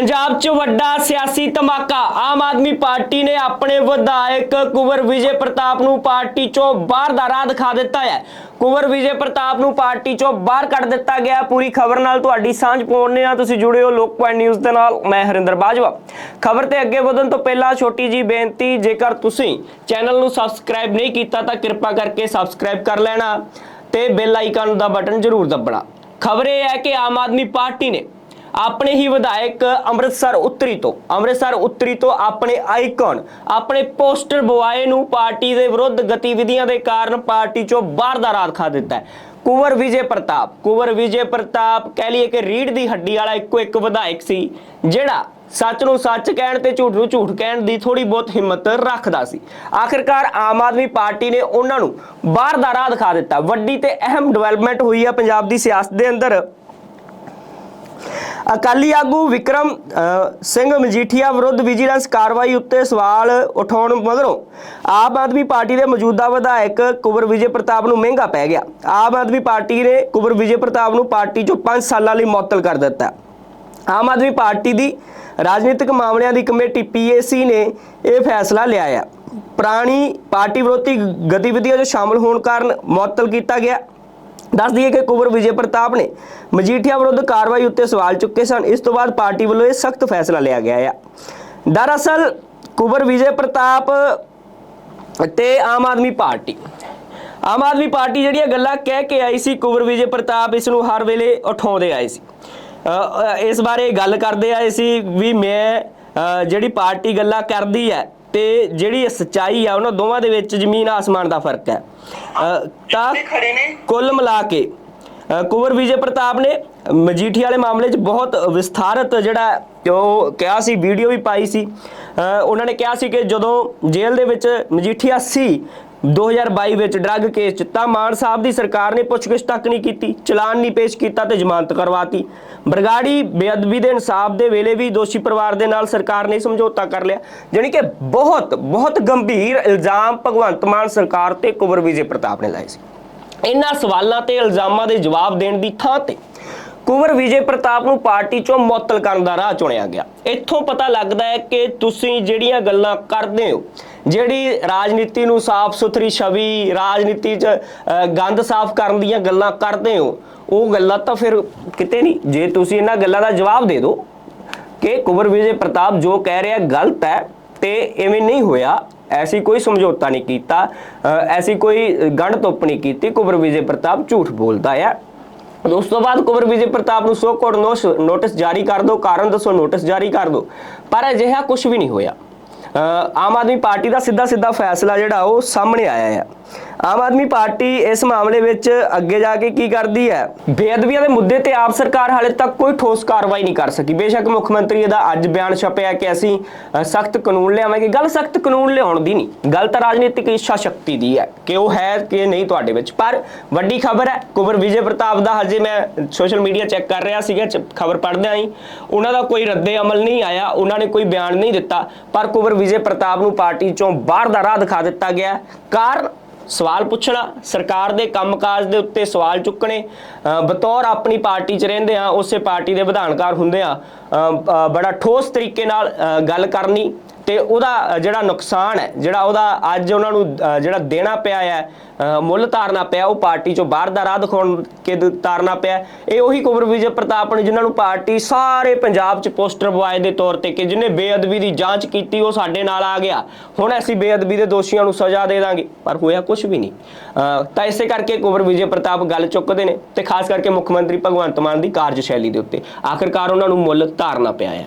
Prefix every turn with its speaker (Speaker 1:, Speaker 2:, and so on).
Speaker 1: ਪੰਜਾਬ 'ਚ ਵੱਡਾ ਸਿਆਸੀ ਧਮਾਕਾ। ਆਮ ਆਦਮੀ ਪਾਰਟੀ ਨੇ ਆਪਣੇ ਵਿਧਾਇਕ ਕੁਵਰ ਵਿਜੇ ਪ੍ਰਤਾਪ ਨੂੰ ਪਾਰਟੀ 'ਚੋਂ ਬਾਹਰ ਦਾ ਰਾਹ ਦਿਖਾ ਦਿੱਤਾ ਹੈ। ਕੁਵਰ ਵਿਜੇ ਪ੍ਰਤਾਪ ਨੂੰ ਪਾਰਟੀ 'ਚੋਂ ਬਾਹਰ ਕੱਢ ਦਿੱਤਾ ਗਿਆ। ਪੂਰੀ ਖਬਰ ਨਾਲ ਤੁਹਾਡੀ ਸਾਂਝ ਪਾਉਣੇ ਆ। ਤੁਸੀਂ ਜੁੜੇ ਹੋ ਲੋਕ ਪੁਆਇੰਟ ਨਿਊਜ਼ ਦੇ ਨਾਲ। ਮੈਂ ਹਰਿੰਦਰ ਬਾਜਵਾ। ਖਬਰ ਤੇ ਅੱਗੇ ਵਧਣ ਤੋਂ ਪਹਿਲਾਂ ਛੋਟੀ ਜੀ ਬੇਨਤੀ, ਜੇਕਰ ਤੁਸੀਂ ਚੈਨਲ ਨੂੰ ਸਬਸਕ੍ਰਾਈਬ ਨਹੀਂ ਕੀਤਾ ਤਾਂ ਕਿਰਪਾ ਕਰਕੇ ਸਬਸਕ੍ਰਾਈਬ ਕਰ ਲੈਣਾ ਤੇ ਬੈਲ ਆਈਕਨ ਦਾ ਬਟਨ ਜ਼ਰੂਰ ਦਬਣਾ। ਖਬਰ ਇਹ ਹੈ ਕਿ ਆਮ ਆਦਮੀ ਪਾਰਟੀ ਨੇ ਆਪਣੇ ਹੀ ਵਿਧਾਇਕ ਅੰਮ੍ਰਿਤਸਰ ਉੱਤਰੀ ਤੋਂ। ਅੰਮ੍ਰਿਤਸਰ ਉੱਤਰੀ ਤੋਂ ਆਪਣੇ ਆਈਕਨ, ਆਪਣੇ ਪੋਸਟਰ ਬੁਆਏ ਨੂੰ ਪਾਰਟੀ ਦੇ ਵਿਰੁੱਧ ਗਤੀਵਿਧੀਆਂ ਦੇ ਕਾਰਨ ਪਾਰਟੀ ਚੋਂ ਬਾਹਰ ਦਾ ਰਾਤ ਖਾ ਦਿੱਤਾ ਹੈ। ਕੁਵਰ ਵਿਜੇ ਪ੍ਰਤਾਪ, ਕੁਵਰ ਵਿਜੇ ਪ੍ਰਤਾਪ ਕਹਿ ਲਈਏ ਕਿ ਰੀੜ ਦੀ ਹੱਡੀ ਵਾਲਾ ਇੱਕੋ ਇੱਕ ਵਿਧਾਇਕ ਸੀ, ਜਿਹੜਾ ਸੱਚ ਨੂੰ ਸੱਚ ਕਹਿਣ ਤੇ ਝੂਠ ਨੂੰ ਝੂਠ ਕਹਿਣ ਦੀ ਥੋੜੀ ਬਹੁਤ ਹਿੰਮਤ ਰੱਖਦਾ ਸੀ। ਆਖਿਰਕਾਰ ਆਮ ਆਦਮੀ ਪਾਰਟੀ ਨੇ ਉਹਨਾਂ ਨੂੰ ਬਾਹਰ ਦਾ ਰਾਹ ਦਿਖਾ ਦਿੱਤਾ। ਵੱਡੀ ਤੇ ਅਹਿਮ ਡਿਵੈਲਪਮੈਂਟ ਹੋਈ ਹੈ ਪੰਜਾਬ ਦੀ ਸਿਆਸਤ ਦੇ ਅੰਦਰ। ਅਕਾਲੀ ਆਗੂ ਵਿਕਰਮ ਸਿੰਘ ਮਜੀਠੀਆ ਵਿਰੁੱਧ ਵਿਜੀਲੈਂਸ ਕਾਰਵਾਈ ਉੱਤੇ ਸਵਾਲ ਉਠਾਉਣ ਮਗਰੋਂ ਆਮ ਆਦਮੀ ਪਾਰਟੀ ਦੇ ਮੌਜੂਦਾ ਵਿਧਾਇਕ ਕੁਵਰ ਵਿਜੇ ਪ੍ਰਤਾਪ ਨੂੰ ਮਹਿੰਗਾ ਪੈ ਗਿਆ। ਆਮ ਆਦਮੀ ਪਾਰਟੀ ਨੇ ਕੁਵਰ ਵਿਜੇ ਪ੍ਰਤਾਪ ਨੂੰ ਪਾਰਟੀ ਚੋਂ 5 ਸਾਲਾਂ ਲਈ ਮੁਅੱਤਲ ਕਰ ਦਿੱਤਾ। ਆਮ ਆਦਮੀ ਪਾਰਟੀ ਦੀ ਰਾਜਨੀਤਿਕ ਮਾਮਲਿਆਂ ਦੀ ਕਮੇਟੀ ਪੀਏਸੀ ਨੇ ਇਹ ਫੈਸਲਾ ਲਿਆ ਹੈ ਪੁਰਾਣੀ ਪਾਰਟੀ ਵਿਰੋਧੀ ਗਤੀਵਿਧੀਆਂ 'ਚ ਸ਼ਾਮਲ ਹੋਣ ਕਾਰਨ ਮੁਅੱਤਲ ਕੀਤਾ ਗਿਆ। ਦੱਸ ਦਈਏ ਕਿ ਕੁਵਰ ਵਿਜੇ ਪ੍ਰਤਾਪ ਨੇ ਮਜੀਠੀਆ ਵਿਰੁੱਧ ਕਾਰਵਾਈ ਉੱਤੇ ਸਵਾਲ ਚੁੱਕੇ ਸਨ। ਇਸ ਤੋਂ ਬਾਅਦ ਪਾਰਟੀ ਵੱਲੋਂ ਇਹ ਸਖਤ ਫੈਸਲਾ ਲਿਆ ਗਿਆ ਹੈ ਦਰਅਸਲ ਕੁਵਰ ਵਿਜੇ ਪ੍ਰਤਾਪ ਤੇ ਆਮ ਆਦਮੀ ਪਾਰਟੀ, ਆਮ ਆਦਮੀ ਪਾਰਟੀ ਜਿਹੜੀਆਂ ਗੱਲਾਂ ਕਹਿ ਕੇ ਆਈ ਸੀ, ਕੁਵਰ ਵਿਜੇ ਪ੍ਰਤਾਪ ਇਸ ਨੂੰ ਹਰ ਵੇਲੇ ਉਠਾਉਂਦੇ ਆਏ ਸੀ। ਇਸ ਬਾਰੇ ਗੱਲ ਕਰਦੇ ਆਏ ਸੀ ਵੀ ਮੈਂ ਜਿਹੜੀ ਪਾਰਟੀ ਗੱਲਾਂ ਕਰਦੀ ਹੈ ਤੇ ਜਿਹੜੀ ਸੱਚਾਈ ਆ ਉਹਨਾਂ ਦੋਵਾਂ ਦੇ ਵਿੱਚ ਜ਼ਮੀਨ ਆਸਮਾਨ ਦਾ ਫ਼ਰਕ ਹੈ। ਤਾਂ
Speaker 2: ਖੜੇ ਨੇ?
Speaker 1: ਕੁੱਲ ਮਿਲਾ ਕੇ ਕੁੰਵਰ ਵਿਜੇ ਪ੍ਰਤਾਪ ਨੇ ਮਜੀਠੀ ਵਾਲੇ ਮਾਮਲੇ 'ਚ ਬਹੁਤ ਵਿਸਥਾਰਤ ਜਿਹੜਾ ਉਹ ਕਿਹਾ ਸੀ ਵੀਡੀਓ ਵੀ ਪਾਈ ਸੀ। ਉਹਨਾਂ ਨੇ ਕਿਹਾ ਸੀ ਕਿ ਜਦੋਂ ਜੇਲ੍ਹ ਦੇ ਵਿੱਚ ਮਜੀਠੀਆ ਸੀ 2022 ਵਿੱਚ ਡਰੱਗ ਕੇਸ 'ਚ ਤਾਂ ਮਾਨ ਸਾਹਿਬ ਦੀ ਸਰਕਾਰ ਨੇ ਪੁੱਛਗਿੱਛ ਤੱਕ ਨਹੀਂ ਕੀਤੀ, ਚਲਾਨ ਨਹੀਂ ਪੇਸ਼ ਕੀਤਾ ਤੇ ਜ਼ਮਾਨਤ ਕਰਵਾਤੀ। ਬਰਗਾੜੀ ਬੇਅਦਬੀ ਦੇ ਇਨਸਾਫ ਦੇ ਵੇਲੇ ਵੀ ਦੋਸ਼ੀ ਪਰਿਵਾਰ ਦੇ ਨਾਲ ਸਰਕਾਰ ਨੇ ਸਮਝੌਤਾ ਕਰ ਲਿਆ, ਜਾਣੀ ਕਿ ਬਹੁਤ ਬਹੁਤ ਗੰਭੀਰ ਇਲਜ਼ਾਮ ਭਗਵੰਤ ਮਾਨ ਸਰਕਾਰ ਤੇ ਕੁਵਰ ਵਿਜੇ ਪ੍ਰਤਾਪ ਨੇ ਲਾਏ ਸੀ। ਇਹਨਾਂ ਸਵਾਲਾਂ ਤੇ ਇਲਜ਼ਾਮਾਂ ਦੇ ਜਵਾਬ ਦੇਣ ਦੀ ਥਾਂ ਤੇ ਕੁੰਵਰ ਵਿਜੇ ਪ੍ਰਤਾਪ ਨੂੰ ਪਾਰਟੀ ਚੋਂ ਮੁਅੱਤਲ ਕਰਨ ਦਾ ਰਾਹ ਚੁਣਿਆ ਗਿਆ। ਇੱਥੋਂ ਪਤਾ ਲੱਗਦਾ ਹੈ ਕਿ ਤੁਸੀਂ ਜਿਹੜੀਆਂ ਗੱਲਾਂ ਕਰਦੇ ਹੋ, ਜਿਹੜੀ ਰਾਜਨੀਤੀ ਨੂੰ ਸਾਫ਼ ਸੁਥਰੀ ਛਵੀ, ਰਾਜਨੀਤੀ 'ਚ ਗੰਦ ਸਾਫ਼ ਕਰਨ ਦੀਆਂ ਗੱਲਾਂ ਕਰਦੇ ਹੋ, ਉਹ ਗੱਲਾਂ ਤਾਂ ਫਿਰ ਕਿਤੇ ਨਹੀਂ। ਜੇ ਤੁਸੀਂ ਇਹਨਾਂ ਗੱਲਾਂ ਦਾ ਜਵਾਬ ਦੇ ਦਿਓ ਕਿ ਕੁੰਵਰ ਵਿਜੇ ਪ੍ਰਤਾਪ ਜੋ ਕਹਿ ਰਿਹਾ ਗਲਤ ਹੈ ਤੇ ਐਵੇਂ ਨਹੀਂ ਹੋਇਆ, ਐਸੀ ਕੋਈ ਸਮਝੌਤਾ ਨਹੀਂ ਕੀਤਾ ਐਸੀ ਕੋਈ ਗੰਢ ਤੋਪ ਨਹੀਂ ਕੀਤੀ, ਕੁੰਵਰ ਵਿਜੇ ਪ੍ਰਤਾਪ ਝੂਠ ਬੋਲਦਾ ਹੈ ਉਸ ਤੋਂ ਬਾਅਦ ਕੁਵਰ ਵਿਜੇ ਪ੍ਰਤਾਪ ਨੂੰ ਸੋ ਕੋਡ ਨੋਟਿਸ ਜਾਰੀ ਕਰ ਦਿਓ ਕਾਰਨ ਦੱਸੋ ਨੋਟਿਸ ਜਾਰੀ ਕਰ ਦਿਓ। ਪਰ ਅਜਿਹਾ ਕੁਝ ਵੀ ਨਹੀਂ ਹੋਇਆ। ਅ, ਆਮ ਆਦਮੀ ਪਾਰਟੀ ਦਾ ਸਿੱਧਾ ਸਿੱਧਾ ਫੈਸਲਾ ਜਿਹੜਾ ਉਹ ਸਾਹਮਣੇ ਆਇਆ ਹੈ ਆਮ ਆਦਮੀ ਪਾਰਟੀ ਇਸ ਮਾਮਲੇ ਵਿੱਚ ਅੱਗੇ ਜਾ ਕੇ ਕੀ ਕਰਦੀ ਹੈ? ਬੇਅਦਬੀਆਂ ਦੇ ਮੁੱਦੇ ਤੇ ਆਪ ਸਰਕਾਰ ਹਾਲੇ ਤੱਕ ਕੋਈ ਠੋਸ ਕਾਰਵਾਈ ਨਹੀਂ ਕਰ ਸਕੀ। ਬੇਸ਼ੱਕ ਮੁੱਖ ਮੰਤਰੀ ਦਾ ਅੱਜ ਬਿਆਨ ਛਪਿਆ ਕਿ ਅਸੀਂ ਸਖਤ ਕਾਨੂੰਨ ਲਿਆਵਾਂਗੇ। ਗੱਲ ਸਖਤ ਕਾਨੂੰਨ ਲਿਆਉਣ ਦੀ ਨਹੀਂ, ਗੱਲ ਤਾਂ ਰਾਜਨੀਤਿਕ ਇੱਛਾ ਸ਼ਕਤੀ ਦੀ ਹੈ ਕਿ ਉਹ ਹੈ ਕਿ ਨਹੀਂ ਤੁਹਾਡੇ ਵਿੱਚ। ਪਰ ਵੱਡੀ ਖਬਰ ਹੈ, ਕੁਵਰ ਵਿਜੇ ਪ੍ਰਤਾਪ ਦਾ ਹਜੇ ਮੈਂ ਸੋਸ਼ਲ ਮੀਡੀਆ ਚੈੱਕ ਕਰ ਰਿਹਾ ਸੀਗਾ ਖਬਰ ਪੜ੍ਹਦਿਆਂ ਹੀ। ਉਹਨਾਂ ਦਾ ਕੋਈ ਰੱਦੇ ਅਮਲ ਨਹੀਂ ਆਇਆ, ਉਹਨਾਂ ਨੇ ਕੋਈ ਬਿਆਨ ਨਹੀਂ ਦਿੱਤਾ। ਪਰ ਕੁਵਰ ਵਿਜੇ ਪ੍ਰਤਾਪ ਨੂੰ ਪਾਰਟੀ ਚੋਂ ਬਾਹਰ ਦਾ ਰਾਹ ਦਿਖਾ ਦਿੱਤਾ ਗਿਆ। ਕਾਰਨ ਸਵਾਲ ਪੁੱਛਣਾ, ਸਰਕਾਰ ਦੇ ਕੰਮਕਾਜ ਦੇ ਉੱਤੇ ਸਵਾਲ ਚੁੱਕਣੇ ਬਤੌਰ ਆਪਣੀ ਪਾਰਟੀ 'ਚ ਰਹਿੰਦੇ ਆ ਉਸੇ ਪਾਰਟੀ ਦੇ ਵਿਧਾਨਕਾਰ ਹੁੰਦੇ ਆ ਬੜਾ ਠੋਸ ਤਰੀਕੇ ਨਾਲ ਗੱਲ ਕਰਨੀ ਤੇ ਉਹਦਾ ਜਿਹੜਾ ਨੁਕਸਾਨ ਹੈ, ਜਿਹੜਾ ਉਹਦਾ ਅੱਜ ਉਹਨਾਂ ਨੂੰ ਜਿਹੜਾ ਦੇਣਾ ਪਿਆ ਹੈ ਮੁੱਲ ਤਾਰਨਾ ਪਿਆ, ਉਹ ਪਾਰਟੀ ਚੋਂ ਬਾਹਰ ਦਾ ਰਾਹ ਦਿਖਾਉਣ ਕੇ ਤਾਰਨਾ ਪਿਆ ਇਹ ਉਹੀ ਕੁਵਰ ਵਿਜੇ ਪ੍ਰਤਾਪ ਨੇ ਜਿਨ੍ਹਾਂ ਨੂੰ ਪਾਰਟੀ ਸਾਰੇ ਪੰਜਾਬ 'ਚ ਪੋਸਟਰ ਬੁਆਏ ਦੇ ਤੌਰ ਤੇ ਕਿ ਜਿਹਨੇ ਬੇਅਦਬੀ ਦੀ ਜਾਂਚ ਕੀਤੀ, ਉਹ ਸਾਡੇ ਨਾਲ ਆ ਗਿਆ। ਹੁਣ ਅਸੀਂ ਬੇਅਦਬੀ ਦੇ ਦੋਸ਼ੀਆਂ ਨੂੰ ਸਜ਼ਾ ਦੇ ਦਾਂਗੇ। ਪਰ ਹੋਇਆ ਕੁਝ ਵੀ ਨਹੀਂ। ਤਾਂ ਇਸੇ ਕਰਕੇ ਕੁਵਰ ਵਿਜੇ ਪ੍ਰਤਾਪ ਗੱਲ ਚੁੱਕਦੇ ਨੇ ਤੇ ਖਾਸ ਕਰਕੇ ਮੁੱਖ ਮੰਤਰੀ ਭਗਵੰਤ ਮਾਨ ਦੀ ਕਾਰਜਸ਼ੈਲੀ ਦੇ ਉੱਤੇ। ਆਖਿਰਕਾਰ ਉਹਨਾਂ ਨੂੰ ਮੁੱਲ ਧਾਰਨਾ ਪਿਆ ਹੈ।